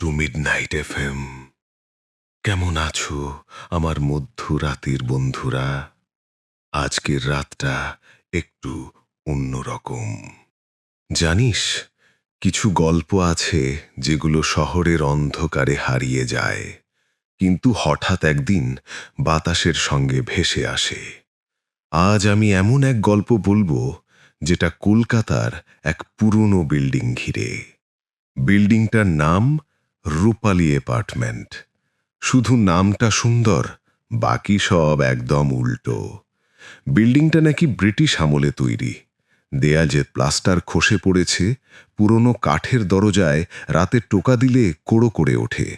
Two midnight F M কেমন আছো আমার মধ্যরাতের বন্ধুরা? আজকের রাতটা একটু অন্যরকম জানিস, কিছু গল্প আছে যেগুলো শহরের অন্ধকারে হারিয়ে যায়, কিন্তু হঠাৎ একদিন বাতাসের সঙ্গে ভেসে আসে। আজ আমি এমন এক গল্প বলব যেটা কলকাতার এক পুরনো বিল্ডিং ঘিরে। বিল্ডিংটার নাম রূপালী অ্যাপার্টমেন্ট শুধু নামটা সুন্দর, বাকি সব একদম উল্টো। বিল্ডিংটা নাকি ব্রিটিশ আমলে তৈরি। দেয়াল যে প্লাস্টার খসে পড়েছে, পুরনো কাঠের দরজায় রাতে টোকা দিলে কোড়ো করে ওঠে।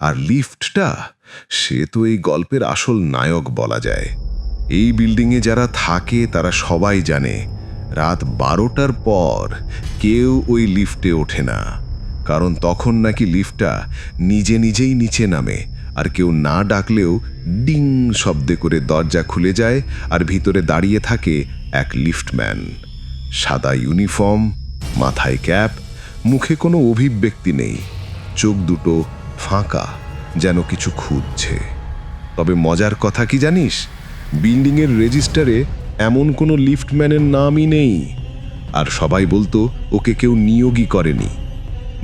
আর লিফটটা, সে তো এই গল্পের আসল নায়ক বলা যায়। এই বিল্ডিংয়ে যারা থাকে, তারা সবাই জানে, রাত বারোটার পর কেউ ওই লিফটে ওঠে না। কারণ তখন নাকি লিফটটা নিজে নিজেই নিচে নামে, আর কেউ না ডাকলেও ডিং শব্দে করে দরজা খুলে যায় আর ভিতরে দাঁড়িয়ে থাকে এক লিফটম্যান। সাদা ইউনিফর্ম, মাথায় ক্যাপ, মুখে কোনো অভিব্যক্তি নেই, চোখ দুটো ফাঁকা যেন কিছু খুঁজছে। তবে মজার কথা কি জানিস? বিল্ডিংয়ের রেজিস্টারে এমন কোনো লিফটম্যানের নামই নেই। আর সবাই বলতো ওকে কেউ নিয়োগই করেনি।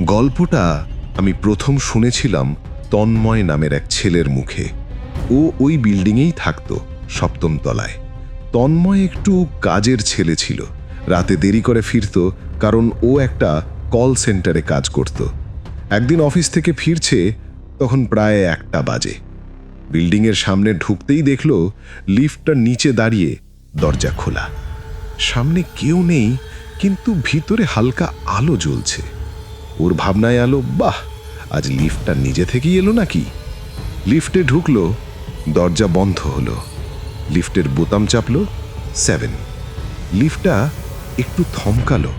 গল্পটা আমি প্রথম শুনেছিলাম তন্ময় নামের এক ছেলের মুখে। ও ওই বিল্ডিংয়েই থাকতো, সপ্তম তলায়। তন্ময় একটু কাজের ছেলে ছিল। রাতে দেরি করে ফিরতো, কারণ ও একটা কল সেন্টারে কাজ করত। একদিন অফিস থেকে ফিরছে, তখন প্রায় একটা বাজে। বিল্ডিংয়ের সামনে ঢুকতেই দেখল, লিফটটা নিচে দাঁড়িয়ে দরজা খোলা। সামনে কেউ নেই, কিন্তু ভিতরে হালকা আলো জ্বলছে। ওর ভাবনায় আলো, বাহ, আজ লিফটটা নিজে থেকেই এলো নাকি? লিফটে ঢুকলো, দরজা বন্ধ হলো, লিফটের বোতাম চাপলো সেভেন লিফটটা একটু থমকালো,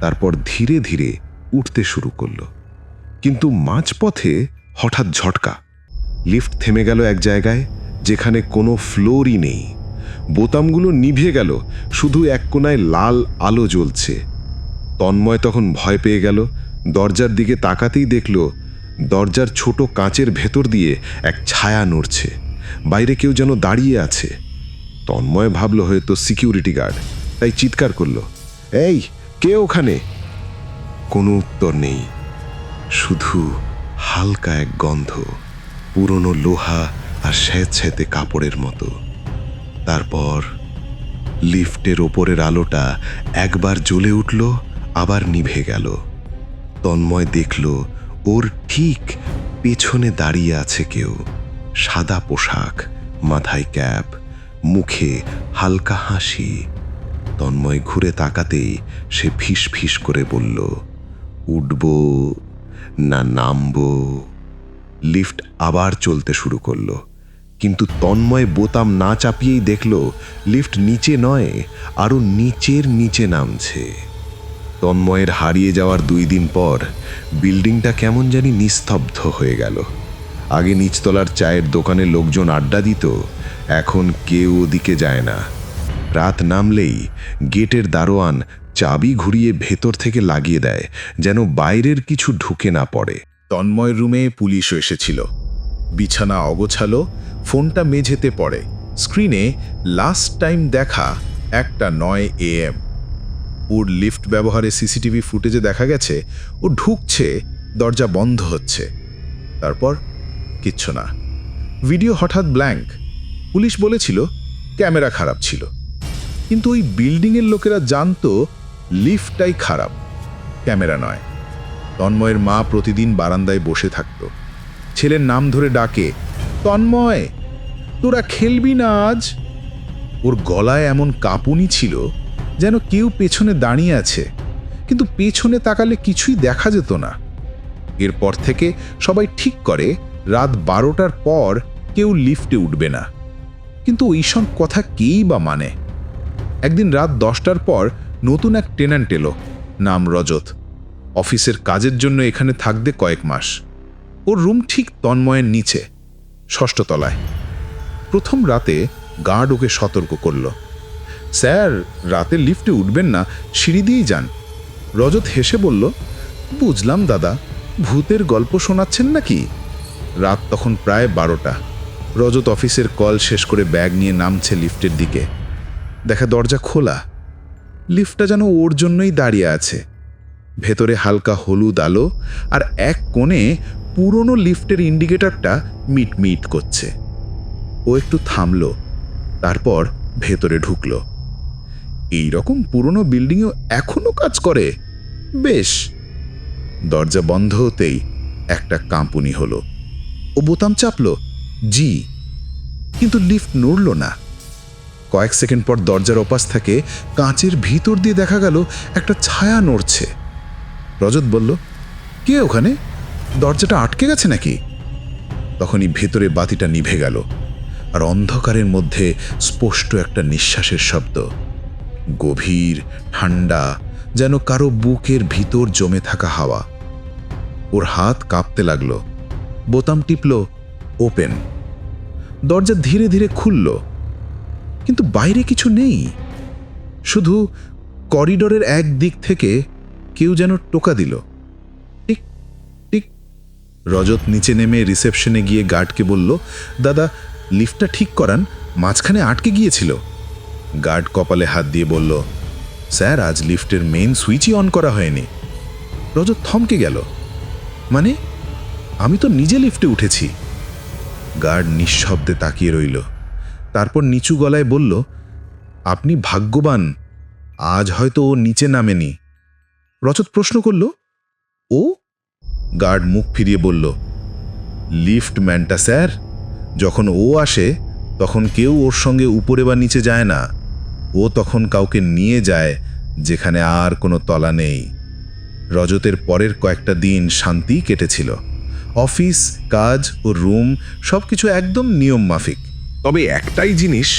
তারপর ধীরে ধীরে উঠতে শুরু করল। কিন্তু মাঝপথে হঠাৎ ঝটকা। লিফট থেমে গেল এক জায়গায়, যেখানে কোনো ফ্লোরই নেই। বোতামগুলো নিভে গেল, শুধু এক কোনায় লাল আলো জ্বলছে। তন্ময় তখন ভয় পেয়ে গেল দরজার দিকে তাকাতেই দেখল, দরজার ছোট কাঁচের ভেতর দিয়ে এক ছায়া নড়ছে। বাইরে কেউ যেন দাঁড়িয়ে আছে। তন্ময় ভাবল হয়তো সিকিউরিটি গার্ড, তাই চিৎকার করল, এই, কে ওখানে? কোনো উত্তর নেই। শুধু হালকা এক গন্ধ, পুরনো লোহা আর স্যাঁতস্যাঁতে কাপড়ের মতো। তারপর লিফটের ওপরের আলোটা একবার জ্বলে উঠল, আবার নিভে গেল। তন্ময় দেখল, ওর ঠিক পেছনে দাঁড়িয়ে আছে কেউ। সাদা পোশাক, মাথায় ক্যাপ, মুখে হালকা হাসি। তন্ময় ঘুরে তাকাতেই সে ফিস ফিস করে বলল, উঠব না নামবো? লিফট আবার চলতে শুরু করল, কিন্তু তন্ময় বোতাম না চাপিয়েই দেখল, লিফট নিচে নয় আরও নিচের নিচে নামছে। তন্ময়ের হারিয়ে যাওয়ার দুই দিন পর বিল্ডিংটা কেমন জানি নিস্তব্ধ হয়ে গেল। আগে নিচতলার চায়ের দোকানে লোকজন আড্ডা দিত, এখন কেউ ওদিকে যায় না। রাত নামলেই গেটের দারোয়ান চাবি ঘুরিয়ে ভেতর থেকে লাগিয়ে দেয়, যেন বাইরের কিছু ঢুকে না পড়ে। তন্ময় রুমে পুলিশও এসেছিল। বিছানা অগোছালো, ফোনটা মেঝেতে পড়ে। স্ক্রিনে, লাস্ট টাইম দেখা, একটা নয় এএম ওর লিফট ব্যবহারে সিসিটিভি ফুটেজে দেখা গেছে, ও ঢুকছে, দরজা বন্ধ হচ্ছে। তারপর কিচ্ছু না। ভিডিও হঠাৎ ব্ল্যাঙ্ক। পুলিশ বলেছিল, ক্যামেরা খারাপ ছিল। কিন্তু ওই বিল্ডিংয়ের লোকেরা জানতো, লিফটটাই খারাপ। ক্যামেরা নয়। তন্ময়ের মা প্রতিদিন বারান্দায় বসে থাকত। ছেলের নাম ধরে ডাকে, তন্ময়, তোরা খেলবি না আজ? ওর গলায় এমন কাঁপুনি ছিল যেন কেউ পেছনে দাঁড়িয়ে আছে। কিন্তু পেছনে তাকালে কিছুই দেখা যেত না। এরপর থেকে সবাই ঠিক করে, রাত বারোটার পর কেউ লিফটে উঠবে না। কিন্তু ওইসব কথা কেই বা মানে? একদিন রাত দশটার পর নতুন এক টেন্যান্ট এলো, নাম রজত। অফিসের কাজের জন্য এখানে থাকবে কয়েক মাস। ওর রুম ঠিক তন্ময়ের নিচে, ষষ্ঠ তলায়। প্রথম রাতে গার্ড ওকে সতর্ক করল। স্যার, রাতে লিফটে উঠবেন না, সিঁড়ি দিয়েই যান। রজত হেসে বলল, বুঝলাম দাদা, ভূতের গল্প শোনাচ্ছেন নাকি? রাত তখন প্রায় বারোটা। রজত অফিসের কল শেষ করে ব্যাগ নিয়ে নামছে লিফটের দিকে। দেখা দরজা খোলা। লিফটটা যেন ওর জন্যই দাঁড়িয়ে আছে। ভেতরে হালকা হলুদ আলো আর এক কোণে পুরনো লিফটের ইন্ডিকেটরটা মিটমিট করছে। ও একটু থামলো, তারপর ভেতরে ঢুকলো। এই রকম পুরনো বিল্ডিংও এখনও কাজ করে? বেশ। দরজা বন্ধ হতেই একটা কাঁপুনি হলো। ও বোতাম চাপলো। জি। কিন্তু লিফট নড়ল না। কয়েক সেকেন্ড পর দরজার ওপাশ থেকে কাঁচের ভিতর দিয়ে দেখা গেল একটা ছায়া নড়ছে। রজত বলল, কে ওখানে? দরজাটা আটকে গেছে নাকি? তখনই ভেতরে বাতিটা নিভে গেল। আর অন্ধকারের মধ্যে স্পষ্ট একটা নিঃশ্বাসের শব্দ। গভীর ঠান্ডা যেন কারও বুকের ভিতর জমে থাকা হাওয়া। ওর হাত কাঁপতে লাগল। বোতাম টিপল, ওপেন। দরজা ধীরে ধীরে খুলল। কিন্তু বাইরে কিছু নেই। শুধু করিডোরের এক দিক থেকে কেউ যেন টোকা দিল। Tick tick. রজত নিচে নেমে রিসেপশনে গিয়ে গার্ডকে বলল, দাদা, লিফটটা ঠিক করান, মাঝখানে আটকে গিয়েছিল। গার্ড কপালে হাত দিয়ে বলল, স্যার, আজ লিফটের মেইন সুইচই অন করা হয়নি। রজত থমকে গেল। মানে আমি তো নিজে লিফটে উঠেছি গার্ড নিঃশব্দে তাকিয়ে রইল। তারপর নিচু গলায় বলল, আপনি ভাগ্যবান, আজ হয়তো ও নিচে নামেনি রজত প্রশ্ন করল, ও? গার্ড মুখ ফিরিয়ে বলল, লিফট ম্যানটা, স্যার। যখন ও আসে, তখন কেউ ওর সঙ্গে উপরে বা নিচে যায় না। ও তখন কাউকে নিয়ে যায় যেখানে আর কোনো তলা নেই। রজতের পরের কয়েকটা দিন শান্তি কেটেছিল। অফিস, কাজ ও রুম সবকিছু একদম নিয়ম মাফিক তবে একটাই জিনিস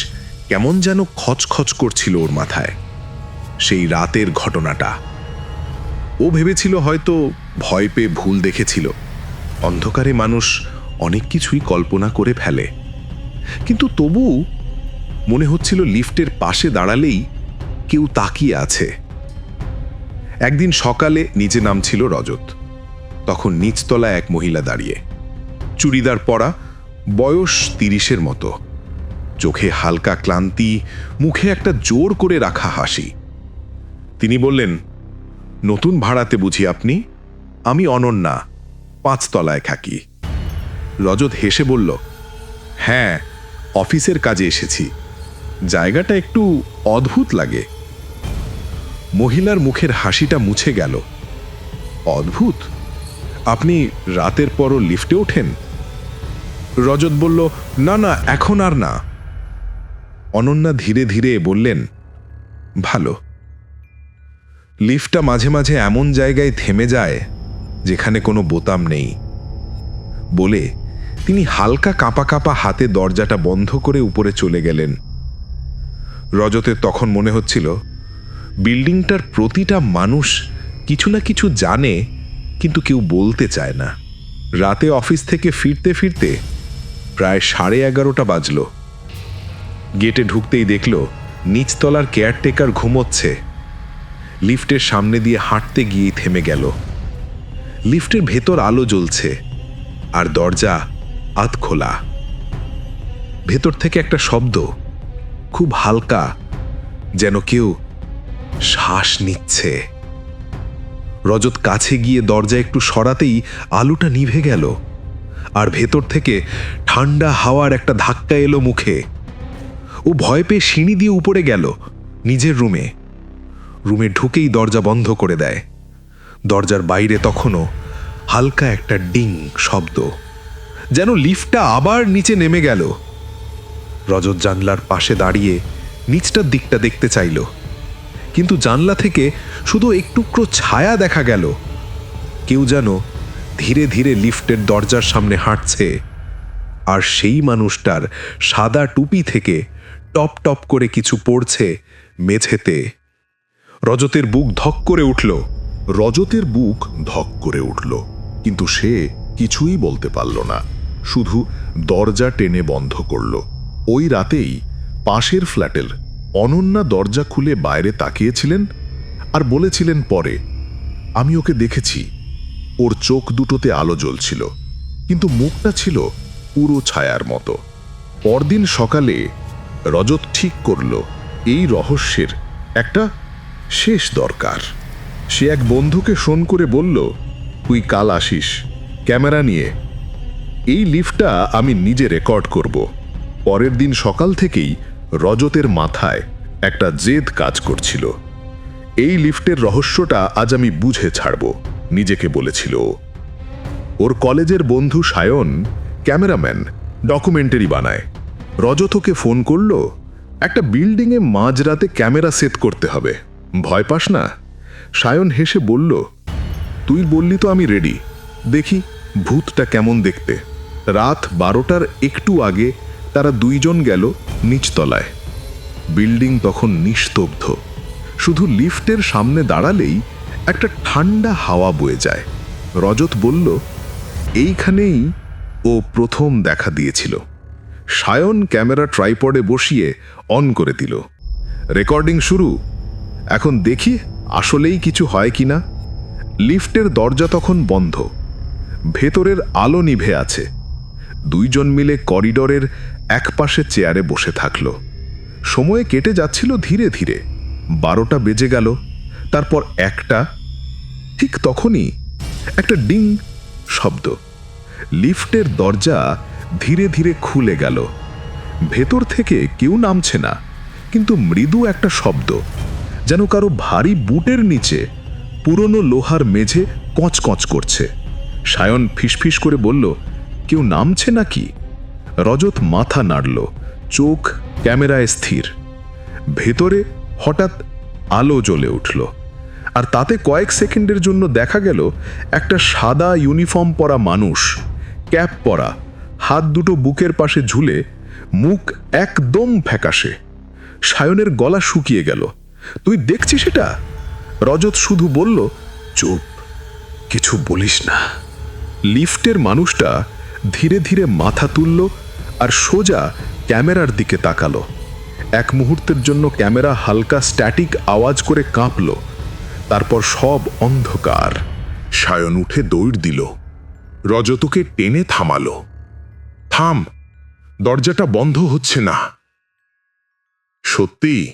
কেমন যেন খচখচ করছিল ওর মাথায়, সেই রাতের ঘটনাটা। ও ভেবেছিল হয়তো ভয় পেয়ে ভুল দেখেছিল। অন্ধকারে মানুষ অনেক কিছুই কল্পনা করে ফেলে। কিন্তু তবু মনে হচ্ছিল লিফটের পাশে দাঁড়ালেই কেউ তাকিয়ে আছে। একদিন সকালে নিচে নামছিল রজত। তখন নিচতলা এক মহিলা দাঁড়িয়ে। চুড়িদার পরা, বয়স তিরিশের মতো। চোখে হালকা ক্লান্তি, মুখে একটা জোর করে রাখা হাসি। তিনি বললেন, নতুন ভাড়াতে বুঝি আপনি? আমি অনন্যা, পাঁচতলায় থাকি। রজত হেসে বলল হ্যাঁ অফিসের কাজে এসেছি। জায়গাটা একটু অদ্ভুত লাগে। মহিলার মুখের হাসিটা মুছে গেল। অদ্ভুত? আপনি রাতের পরও লিফটে ওঠেন? রজত বলল, না না, এখন আর না। অনন্যা ধীরে ধীরে বললেন, ভালো। লিফটটা মাঝে মাঝে এমন জায়গায় থেমে যায় যেখানে কোনো বোতাম নেই। বলে তিনি হালকা কাঁপা কাঁপা হাতে দরজাটা বন্ধ করে উপরে চলে গেলেন। রজতের তখন মনে হচ্ছিল, বিল্ডিংটার প্রতিটা মানুষ কিছু না কিছু জানে, কিন্তু কেউ বলতে চায় না। রাতে অফিস থেকে ফিরতে ফিরতে প্রায় সাড়ে এগারোটা বাজল। গেটে ঢুকতেই দেখল, নিচতলার কেয়ারটেকার ঘুমোচ্ছে। লিফটের সামনে দিয়ে হাঁটতে গিয়েই থেমে গেল। লিফটের ভেতর আলো জ্বলছে, আর দরজা আধ খোলা ভেতর থেকে একটা শব্দ খুব হালকা, যেন কেউ শ্বাস নিচ্ছে। রজত কাছে গিয়ে দরজা একটু সরাতেই আলোটা নিভে গেল, আর ভেতর থেকে ঠান্ডা হাওয়ার একটা ধাক্কা এলো মুখে। ও ভয় পেয়ে সিঁড়ি দিয়ে উপরে গেল, নিজের রুমে। রুমে ঢুকেই দরজা বন্ধ করে দেয়। দরজার বাইরে তখনও হালকা একটা ডিং শব্দ, যেন লিফটটা আবার নিচে নেমে গেল। রজত জানলার পাশে দাঁড়িয়ে নিচটার দিকটা দেখতে চাইল। কিন্তু জানলা থেকে শুধু একটুকরো ছায়া দেখা গেল। কেউ যেন ধীরে ধীরে লিফটের দরজার সামনে হাঁটছে। আর সেই মানুষটার সাদা টুপি থেকে টপ টপ করে কিছু পড়ছে মেঝেতে। রজতের বুক ধক করে উঠল। রজতের বুক ধক করে উঠল। কিন্তু সে কিছুই বলতে পারল না। শুধু দরজা টেনে বন্ধ করল। ওই রাতেই পাশের ফ্ল্যাটের অনন্যা দরজা খুলে বাইরে তাকিয়েছিলেন আর বলেছিলেন পরে, আমি ওকে দেখেছি। ওর চোখ দুটোতে আলো জ্বলছিল, কিন্তু মুখটা ছিল পুরো ছায়ার মতো। পরদিন সকালে রজত ঠিক করল এই রহস্যের একটা শেষ দরকার। সে এক বন্ধুকে ফোন করে বলল, তুই কাল আসিস, ক্যামেরা নিয়ে। এই লিফটটা আমি নিজে রেকর্ড করব। পরের দিন সকাল থেকেই রজতের মাথায় একটা জেদ কাজ করছিল। এই লিফটের রহস্যটা আজ আমি বুঝে ছাড়ব, নিজেকে বলেছিল। ওর কলেজের বন্ধু সায়ন ক্যামেরাম্যান, ডকুমেন্টারি বানায়। রজতকে ফোন করল, একটা বিল্ডিংয়ে মাঝরাতে ক্যামেরা সেট করতে হবে। ভয় পাস না? সায়ন হেসে বলল, তুই বললি তো আমি রেডি। দেখি, ভূতটা কেমন দেখতে। রাত বারোটার একটু আগে তারা দুইজন গেল নিচতলায়। বিল্ডিং তখন নিস্তব্ধ। শুধু লিফটের সামনে দাঁড়ালেই একটা ঠান্ডা হাওয়া বয়ে যায়। রজত বলল, এইখানেই ও প্রথম দেখা দিয়েছিল। সায়ন ক্যামেরা ট্রাইপডে বসিয়ে অন করে দিল। রেকর্ডিং শুরু। এখন দেখি আসলেই কিছু হয় কিনা। লিফটের দরজা তখন বন্ধ। ভেতরের আলো নিভে আছে। দুইজন মিলে করিডরের একপাশে চেয়ারে বসে থাকল। সময় কেটে যাচ্ছিল ধীরে ধীরে। বারোটা বেজে গেল, তারপর একটা, ঠিক তখনই একটা ডিং শব্দ। লিফটের দরজা ধীরে ধীরে খুলে গেল। ভেতর থেকে কেউ নামছে না, কিন্তু মৃদু একটা শব্দ, যেন কারও ভারী বুটের নিচে পুরনো লোহার মেঝে কচকচ করছে। সায়ন ফিসফিস করে বলল, কেউ নামছে নাকি? রজত মাথা নাড়ল, চোখ ক্যামেরায় স্থির। ভেতরে হঠাৎ আলো জ্বলে উঠল, আর তাতে কয়েক সেকেন্ডের জন্য দেখা গেল একটা সাদা ইউনিফর্ম পরা মানুষ, ক্যাপ পরা, হাত দুটো বুকের পাশে ঝুলে, মুখ একদম ফ্যাকাশে। সায়নের গলা শুকিয়ে গেল, তুই দেখছিস এটা? রজত শুধু বলল, চুপ, কিছু বলিস না। লিফটের মানুষটা ধীরে ধীরে মাথা তুলল আর সোজা ক্যামেরার দিকে তাকালো। এক মুহূর্তের জন্য ক্যামেরা হালকা স্ট্যাটিক আওয়াজ করে কাঁপল। তারপর সব অন্ধকার। সায়ন উঠে দৌড় দিল। রজতকে টেনে থামালো। থাম, দরজাটা বন্ধ হচ্ছে না। সত্যি?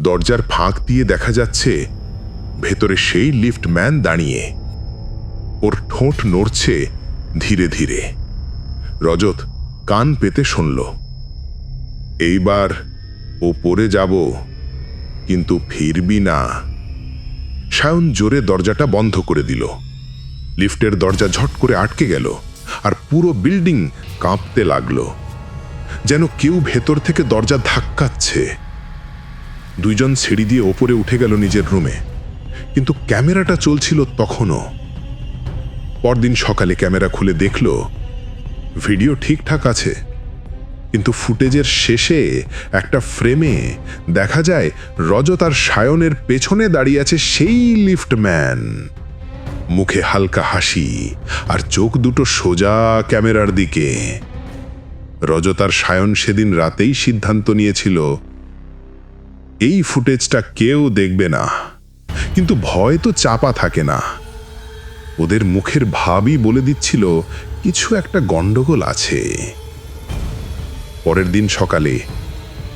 দরজার ফাঁক দিয়ে দেখা যাচ্ছে ভেতরে সেই লিফটম্যান দাঁড়িয়ে। ওর ঠোঁট নড়ছে ধীরে ধীরে। রজত কান পেতে শুনল। এইবার ও পড়ে যাব, কিন্তু ফিরবি না। সায়ন জোরে দরজাটা বন্ধ করে দিল। লিফটের দরজা ঝট করে আটকে গেল আর পুরো বিল্ডিং কাঁপতে লাগল। যেন কেউ ভেতর থেকে দরজা ধাক্কাচ্ছে। দুইজন সিঁড়ি দিয়ে ওপরে উঠে গেল নিজের রুমে। কিন্তু ক্যামেরাটা চলছিল তখনও। পরদিন সকালে ক্যামেরা খুলে দেখল ভিডিও ঠিকঠাক আছে, কিন্তু ফুটেজের শেষে একটা ফ্রেমে দেখা যায় রজত আর সায়নের পেছনে দাঁড়িয়ে আছে সেই লিফটম্যান মুখে হালকা হাসি আর চোখ দুটো সোজা ক্যামেরার দিকে। রজত আর সায়ন সেদিন রাতেই সিদ্ধান্ত নিয়েছিল, এই ফুটেজটা কেউ দেখবে না, কিন্তু ভয় তো চাপা থাকে না। ওদের মুখের ভাবই বলে দিচ্ছিল কিছু একটা গন্ডগোল আছে। পরের দিন সকালে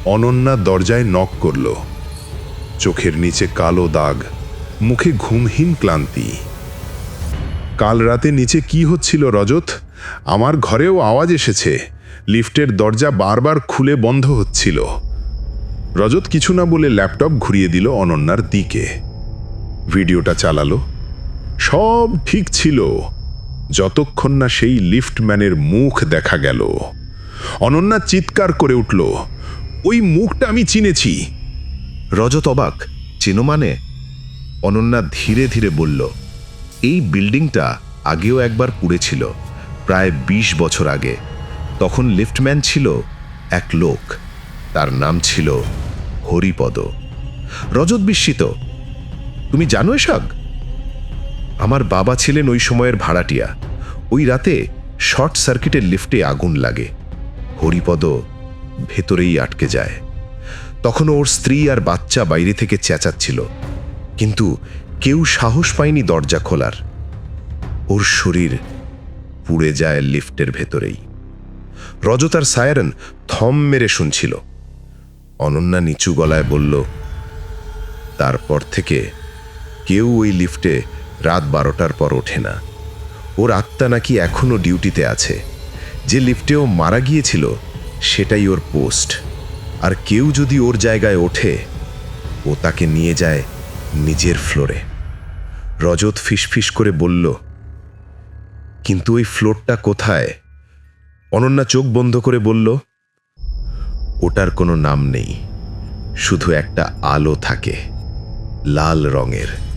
অনন্যা দরজায় নক করল। চোখের নিচে কালো দাগ, মুখে ঘুমহীন ক্লান্তি। কাল রাতে নিচে কি হচ্ছিল রজত? আমার ঘরেও আওয়াজ এসেছে। লিফটের দরজা বারবার খুলে বন্ধ হচ্ছিল। রজত কিছু না বলে ল্যাপটপ ঘুরিয়ে দিল অনন্যার দিকে। ভিডিওটা চালালো। সব ঠিক ছিল। যতক্ষণ না সেই লিফটম্যানের মুখ দেখা গেল। অনন্যা চিৎকার করে উঠল, ওই মুখটা আমি চিনেছি। রজত অবাক, চেনো মানে? অনন্যা ধীরে ধীরে বলল, এই বিল্ডিংটা আগেও একবার পুড়েছিল, প্রায় ২০ বছর আগে। তখন লিফটম্যান ছিল এক লোক, তার নাম ছিল হরিপদ। রজত বিস্মিত, তুমি জানো এসব? আমার বাবা ছিলেন ওই সময়ের ভাড়াটিয়া। ওই রাতে শর্ট সার্কিটের লিফটে আগুন লাগে। হরিপদ ভেতরেই আটকে যায়। তখন ওর স্ত্রী আর বাচ্চা বাইরে থেকে চেঁচাচ্ছিল। কিন্তু কেউ সাহস পায়নি দরজা খোলার। ওর শরীর পুড়ে যায় লিফটের ভেতরেই। রজত আর সায়রন থম মেরে শুনছিল। অনন্যা নিচু গলায় বলল, তারপর থেকে কেউ ওই লিফটে রাত বারোটার পর ওঠে না। ওর আত্মা নাকি এখনও ডিউটিতে আছে। যে লিফটে ও মারা গিয়েছিল, সেটাই ওর পোস্ট। আর কেউ যদি ওর জায়গায় ওঠে, ও তাকে নিয়ে যায় নিজের ফ্লোরে। রজত ফিসফিস করে বলল, কিন্তু ওই ফ্লোরটা কোথায়? অনন্যা চোখ বন্ধ করে বলল, ওটার কোনো নাম নেই। শুধু একটা আলো থাকে, লাল রঙের।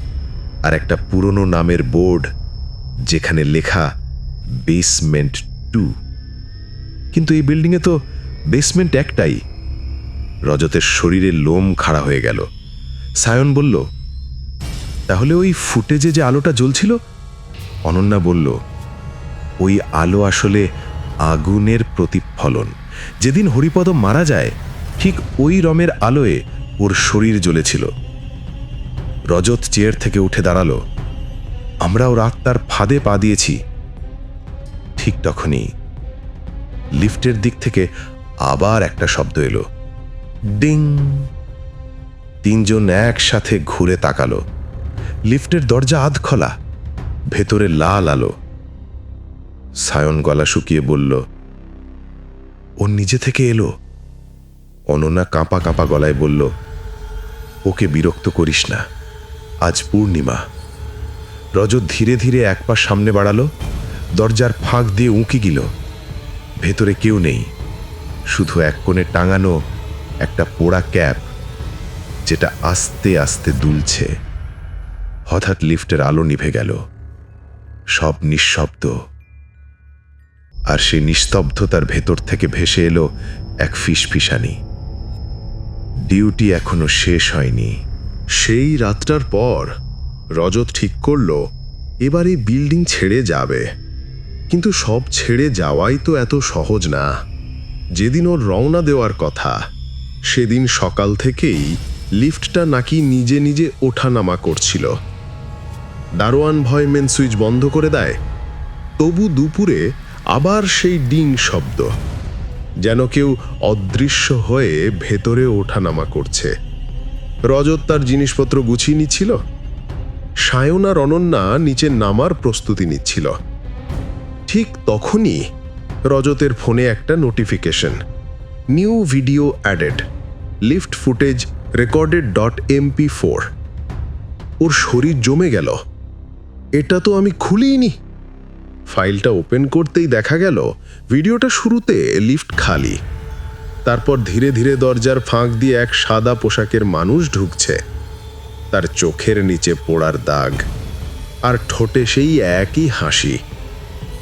আর একটা পুরনো নামের বোর্ড যেখানে লেখা বেসমেন্ট টু কিন্তু এই বিল্ডিংয়ে তো বেসমেন্ট একটাই। রজতের শরীরে লোম খাড়া হয়ে গেল। সায়ন বলল, তাহলে ওই ফুটেজে যে আলোটা জ্বলছিল? অনন্যা বলল, ওই আলো আসলে আগুনের প্রতিফলন। যেদিন হরিপদ মারা যায়, ঠিক ওই রমের আলোয় ওর শরীর জ্বলেছিল। রজত চেয়ার থেকে উঠে দাঁড়াল। আমরা ওর আত্মার ফাঁদে পা দিয়েছি। ঠিক তখনই লিফটের দিক থেকে আবার একটা শব্দ এলো। ডিং! তিনজন একসাথে ঘুরে তাকালো। লিফটের দরজা আধ খোলা, ভেতরে লাল আলো। সায়ন গলা শুকিয়ে বলল, ও নিজে থেকে এলো? অনন্যা কাঁপা কাঁপা গলায় বলল, ওকে বিরক্ত করিস না। আজ পূর্ণিমা। রজত ধীরে ধীরে এক পা সামনে বাড়ালো, দরজার ফাঁক দিয়ে উঁকি গিল ভেতরে কেউ নেই, শুধু এক কোণে টাঙানো একটা পোড়া ক্যাপ, যেটা আস্তে আস্তে দুলছে। হঠাৎ লিফটের আলো নিভে গেল, সব নিঃশব্দ। আর সেই নিস্তব্ধতার ভেতর থেকে ভেসে এলো এক ফিসফিসানি। ডিউটি এখনও শেষ হয়নি। সেই রাতটার পর রজত ঠিক করল, এবার এই বিল্ডিং ছেড়ে যাবে। কিন্তু সব ছেড়ে যাওয়াই তো এত সহজ না। যেদিন ওর রওনা দেওয়ার কথা, সেদিন সকাল থেকেই লিফটটা নাকি নিজে নিজে ওঠানামা করছিল। দারোয়ান ভয় মেন সুইচ বন্ধ করে দেয়। তবু দুপুরে আবার সেই ডিং শব্দ, যেন কেউ অদৃশ্য হয়ে ভেতরে ওঠানামা করছে। রজত তার জিনিসপত্র গুছিয়ে নিচ্ছিল। সায়ন আর অনন্যা নিচে নামার প্রস্তুতি নিচ্ছিল। ঠিক তখনই রজতের ফোনে একটা notification, new video added, lift footage recorded dot MP four. ওর শরীর জমে গেল। এটা তো আমি খুলিনি। ফাইলটা ওপেন করতেই দেখা গেল, ভিডিওটা শুরুতে লিফট খালি। তারপর ধীরে ধীরে দরজার ফাঁক দিয়ে এক সাদা পোশাকের মানুষ ঢুকছে। তার চোখের নিচে পোড়ার দাগ আর ঠোঁটে সেই একই হাসি।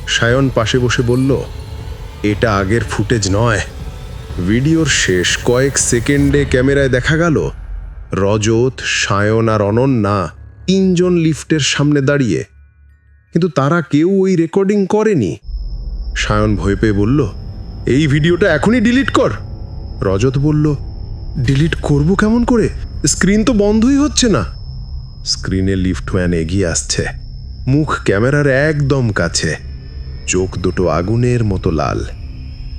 সায়ন পাশে বসে বলল, এটা আগের ফুটেজ নয়। ভিডিওর শেষ কয়েক সেকেন্ডে ক্যামেরায় দেখা গেল, রজত, সায়ন আর অনন্যা তিনজন লিফটের সামনে দাঁড়িয়ে। কিন্তু তারা কেউ ওই রেকর্ডিং করেনি। সায়ন ভয় পেয়ে বলল, এই ভিডিওটা এখনই ডিলিট কর। রজত বলল, ডিলিট করব কেমন করে? স্ক্রিন তো বন্ধই হচ্ছে না। স্ক্রিনে লিফট ম্যান এগিয়ে আসছে। মুখ ক্যামেরার একদম কাছে। চোখ দুটো আগুনের মতো লাল।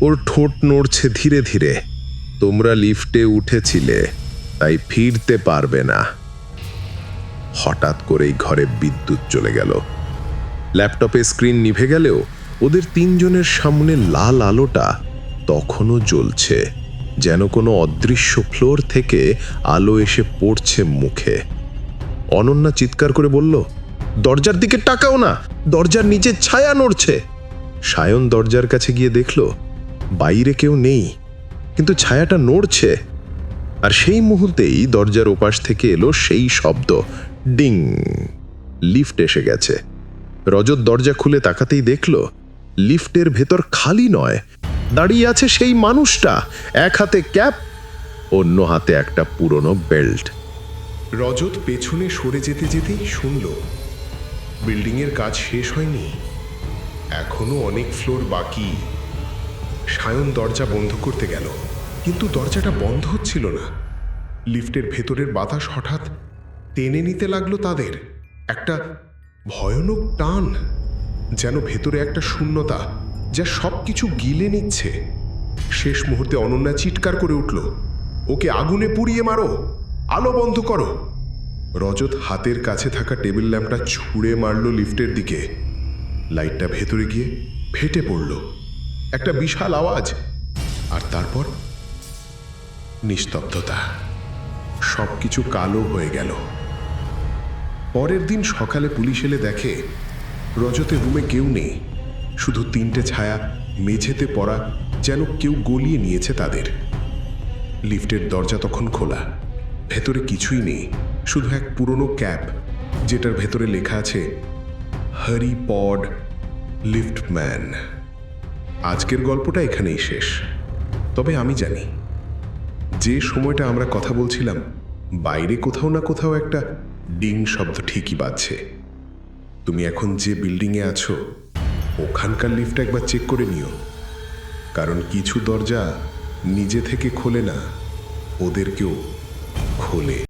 ওর ঠোঁট নড়ছে ধীরে ধীরে। তোমরা লিফটে উঠেছিলে, তাই ফিরতে পারবে না। হঠাৎ করেই ঘরে বিদ্যুৎ চলে গেল। ল্যাপটপে স্ক্রিন নিভে গেলেও ওদের তিনজনের সামনে লাল আলোটা তখনও জ্বলছে। যেন কোনো অদৃশ্য ফ্লোর থেকে আলো এসে পড়ছে মুখে। অনন্যা চিৎকার করে বলল, দরজার দিকে টাকাও না, দরজার নিচে ছায়া নড়ছে। সায়ন দরজার কাছে গিয়ে দেখল, বাইরে কেউ নেই, কিন্তু ছায়াটা নড়ছে। আর সেই মুহূর্তেই দরজার ওপাশ থেকে এলো সেই শব্দ, ডিং। লিফট এসে গেছে। রজত দরজা খুলে তাকাতেই দেখল, লিফটের ভেতর খালি নয় দাঁড়িয়ে আছে সেই মানুষটা। এক হাতে ক্যাপ, অন্য হাতে একটা পুরনো বেল্ট। রজত পেছনে সরে যেতে যেতেই শুনল, বিল্ডিংয়ের কাজ শেষ হয়নি। এখনও অনেক ফ্লোর বাকি। সায়ন দরজা বন্ধ করতে গেল, কিন্তু দরজাটা বন্ধ হচ্ছিল না। লিফটের ভেতরের বাতাস হঠাৎ টেনে নিতে লাগল তাদের। একটা ভয়ানক টান, যেন ভেতরে একটা শূন্যতা যা সব কিছু গিলে নিচ্ছে। শেষ মুহূর্তে অনন্যা চিৎকার করে উঠল, ওকে আগুনে পুড়িয়ে মারো, আলো বন্ধ করো। রজত হাতের কাছে থাকা টেবিল ল্যাম্পটা ছুঁড়ে মারল লিফটের দিকে। লাইটটা ভেতরে গিয়ে ফেটে পড়ল। একটা বিশাল আওয়াজ, আর তারপর নিস্তব্ধতা। সব কিছু কালো হয়ে গেল। পরের দিন সকালে পুলিশ এলে দেখে, রজতের রুমে কেউ নেই। শুধু তিনটে ছায়া মেঝেতে পড়া যেন কেউ গলিয়ে নিয়েছে তাদের। লিফটের দরজা তখন খোলা। ভেতরে কিছুই নেই, শুধু এক পুরনো ক্যাপ, যেটার ভেতরে লেখা আছে, হরি পড লিফটম্যান। আজকের গল্পটা এখানেই শেষ। তবে আমি জানি, যে সময়টা আমরা কথা বলছিলাম, বাইরে কোথাও না কোথাও একটা ডিং শব্দ ঠিকই বাজছে। তুমি এখন যে বিল্ডিংয়ে আছো ওখানকার লিফট একবার চেক করে নিও। কারণ কিছু দরজা নিজে থেকে খোলে না, ওদেরকেও খোলে।